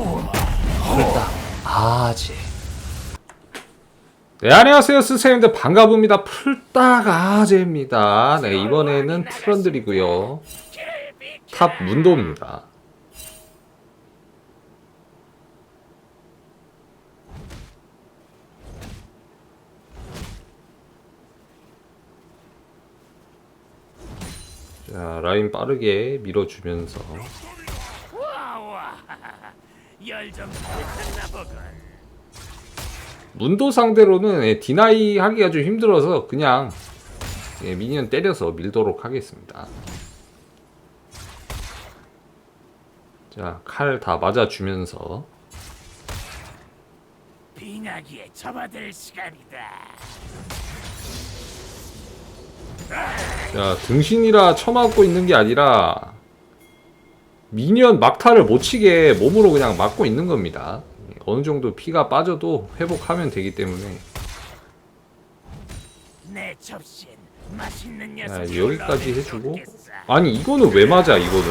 풀딱 아재 네 안녕하세요 스세님들 반가웁니다. 풀딱 아재입니다. 네 이번에는 트런들이고요. 탑 문도입니다. 자 라인 빠르게 밀어주면서 열좀 받았나 보군. 문도 상대로는 예, 디나이 하기가 좀 힘들어서 그냥 예, 미니언 때려서 밀도록 하겠습니다. 자, 칼 다 맞아주면서. 빙하기에 접어들 시간이다. 자, 등신이라 쳐맞고 있는 게 아니라 미니언 막타를 못 치게 몸으로 그냥 막고 있는 겁니다. 예, 어느 정도 피가 빠져도 회복하면 되기 때문에. 녀석이 여기까지 해주고. 아니 이거는 왜 맞아 이거는?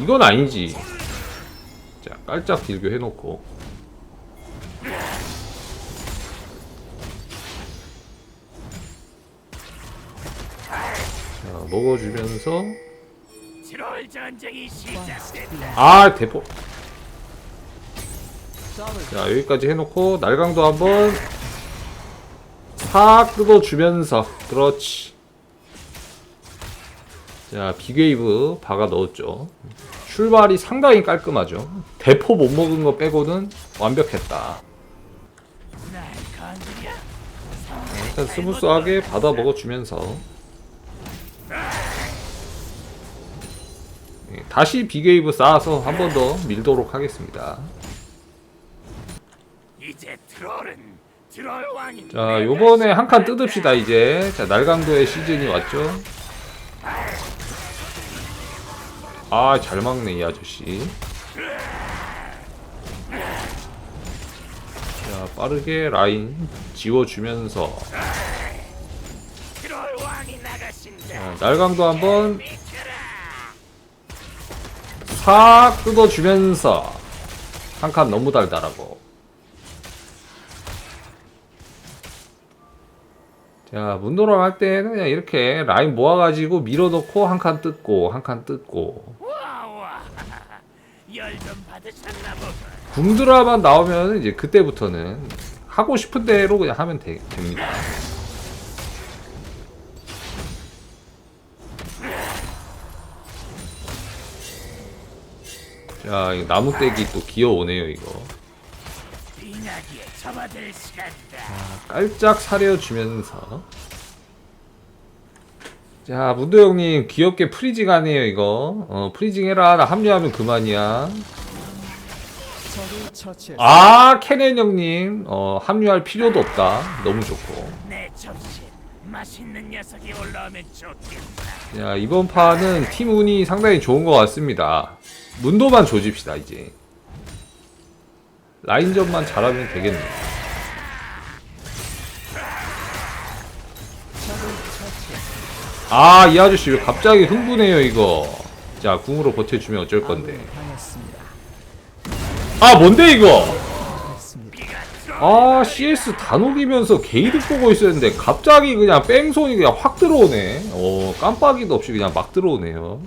이건 아니지. 자 깔짝 딜교 해놓고. 자 먹어주면서 트롤 전쟁이 시작된다. 아 대포. 자 여기까지 해놓고 날강도 한번 싹 뜯어주면서. 그렇지. 자 비게이브 박아 넣었죠. 출발이 상당히 깔끔하죠. 대포 못 먹은 거 빼고는 완벽했다. 날 건드려. 일단 스무스하게 받아 먹어주면서 다시 비게이브 쌓아서 한 번 더 밀도록 하겠습니다 자, 요번에 한 칸 뜯읍시다, 이제. 자, 날강도의 시즌이 왔죠. 아, 잘 막네, 이 아저씨. 자, 빠르게 라인 지워주면서. 자, 날강도 한번 싹 뜯어주면서. 한 칸 너무 달달하고. 자, 문도랑 할 때는 그냥 이렇게 라인 모아가지고 밀어넣고 한 칸 뜯고, 한 칸 뜯고. 궁드라만 나오면 이제 그때부터는 하고 싶은 대로 그냥 하면 되, 됩니다. 자, 이 나무 떼기 또 기어오네요, 이거. 깔짝 사려주면서. 자, 문도 형님, 귀엽게 프리징 하네요, 이거. 어, 프리징 해라. 나 합류하면 그만이야. 아, 케넨 형님. 어, 합류할 필요도 없다. 너무 좋고. 맛있는 녀석이 올라오면 좋겠다 자, 이번 판은 팀 운이 상당히 좋은 것 같습니다. 문도만 조집시다, 이제. 라인전만 잘하면 되겠네요. 적을 처치했습니다. 아, 이 아저씨 왜 갑자기 흥분해요, 이거. 자, 궁으로 버텨주면 어쩔 건데. 아, 뭔데, 이거? 아, CS 다 녹이면서 게이득 보고 있었는데, 갑자기 그냥 뺑소니 그냥 확 들어오네. 어, 깜빡이도 없이 그냥 막 들어오네요.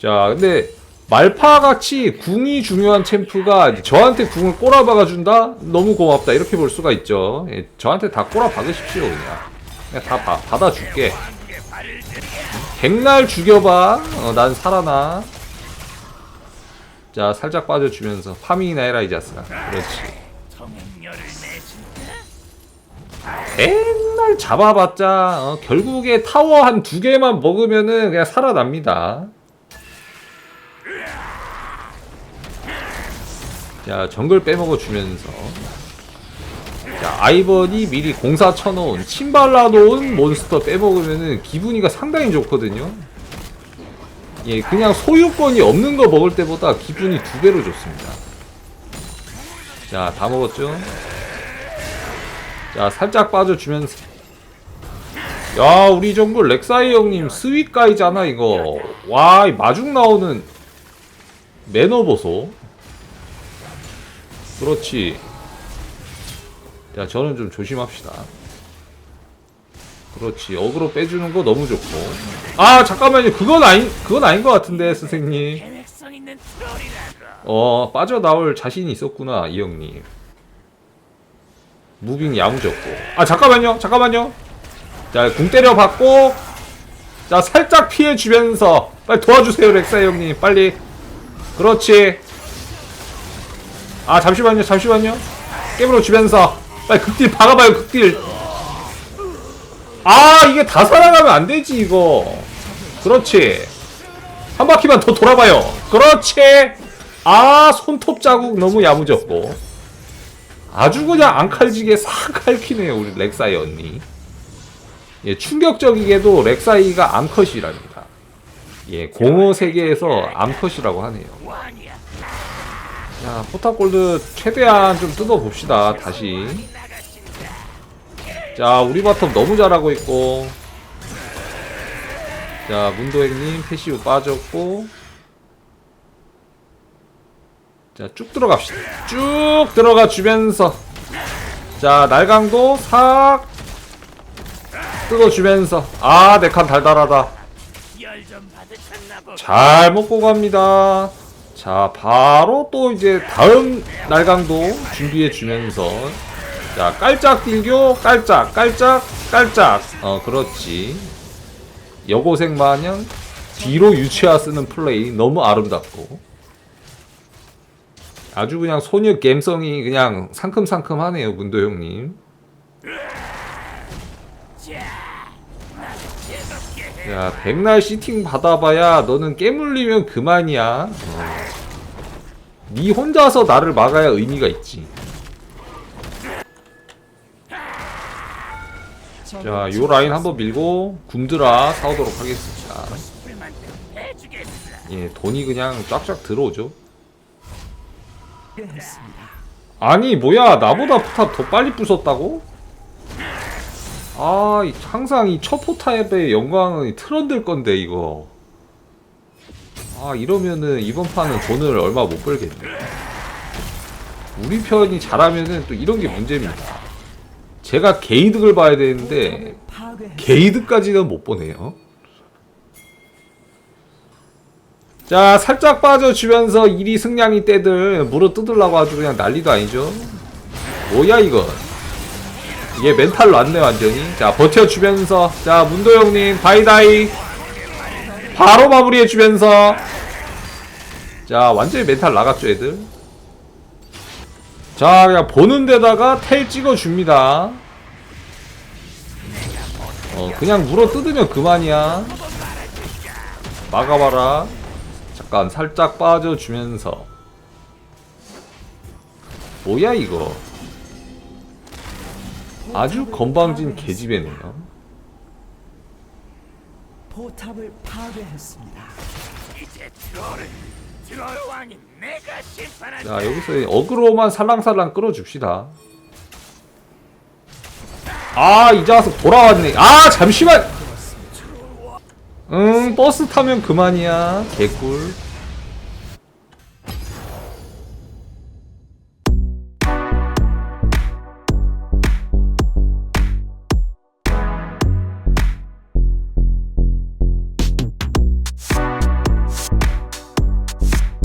자, 근데, 말파같이 궁이 중요한 챔프가 저한테 궁을 꼬라박아 준다? 너무 고맙다. 이렇게 볼 수가 있죠. 예, 저한테 다 꼬라박으십시오, 그냥. 그냥 다 바- 받아줄게. 백날 죽여봐. 어, 난 살아나. 자, 살짝 빠져주면서 파밍이나 해라 이 자스가. 그렇지. 백날 잡아봤자 어, 결국에 타워 한 두 개만 먹으면은 그냥 살아납니다. 자, 정글 빼먹어 주면서 자, 아이번이 미리 공사 쳐놓은 침발라 놓은 몬스터 빼먹으면은 기분이가 상당히 좋거든요. 예, 그냥 소유권이 없는 거 먹을 때보다 기분이 두 배로 좋습니다. 자, 다 먹었죠? 자, 살짝 빠져주면서. 야 우리 정글 렉사이 형님 스윗가이잖아 이거. 와 이 마중 나오는 매너 보소. 그렇지. 자 저는 좀 조심합시다 그렇지. 어그로 빼주는 거 너무 좋고. 아 잠깐만요. 그건 아닌 그건 아닌 것 같은데 선생님. 어 빠져나올 자신이 있었구나 이 형님. 무빙 야무졌고. 아 잠깐만요. 잠깐만요. 자 궁 때려 받고. 자 살짝 피해 주면서. 빨리 도와주세요 렉사 형님. 빨리. 그렇지. 아 잠시만요. 잠시만요. 깨물어 주면서. 빨리 극딜 박아봐요 극딜 아 이게 다 살아가면 안 되지 이거. 그렇지. 한 바퀴만 더 돌아봐요. 그렇지. 아 손톱 자국 너무 야무졌고. 아주 그냥 안 칼지게 싹 칼키네요 우리 렉사이 언니. 예 충격적이게도 렉사이가 암컷이랍니다. 예 공허 세계에서 암컷이라고 하네요. 자 포탑골드 최대한 좀 뜯어봅시다 다시 자 우리 바텀 너무 잘하고 있고. 자 문도행님 패시브 빠졌고. 자 쭉 들어갑시다. 쭉 들어가 주면서. 자 날강도 싹 뜯어주면서. 아 내 칸 달달하다. 잘 먹고 갑니다. 자, 바로 또 이제 다음 날강도 준비해 주면서 자, 깔짝 딜교, 깔짝, 깔짝, 깔짝. 어, 그렇지. 여고생 마냥 뒤로 유치화 쓰는 플레이 너무 아름답고 아주 그냥 소녀 감성이 그냥 상큼상큼하네요, 문도 형님. 야, 백날 시팅 받아봐야 너는 깨물리면 그만이야. 어. 네 혼자서 나를 막아야 의미가 있지. 자, 요 라인 한번 밀고 굼드라 사오도록 하겠습니다. 해주겠어. 예, 돈이 그냥 쫙쫙 들어오죠. 아니, 뭐야, 나보다 포탑 더 빨리 부쉈다고? 아, 이- 항상 이 첫 포탑의 영광은 트런들 건데, 이거. 아, 이러면은 이번 판은 돈을 얼마 못 벌겠네. 우리 편이 잘하면은 또 이런 게 문제입니다. 제가 게이득을 봐야 되는데. 게이드까지는 못 보네요. 자, 살짝 빠져주면서 이리 승냥이 떼들 물어 뜯으려고 아주 그냥 난리도 아니죠. 뭐야, 이거. 얘 멘탈 났네, 완전히. 자, 버텨주면서. 자, 문도 형님, 다이다이. 바로 마무리해주면서. 자, 완전히 멘탈 나갔죠, 애들. 자, 그냥 보는 데다가 텔 찍어줍니다. 어 그냥 물어 뜯으면 그만이야. 막아봐라. 잠깐 살짝 빠져주면서. 뭐야 이거? 아주 건방진 개집애네요. 포탑을 파괴했습니다. 이제 트 자 여기서 어그로만 살랑살랑 끌어줍시다. 아 이제 와서 돌아왔네. 아 잠시만! 응 버스 타면 그만이야. 개꿀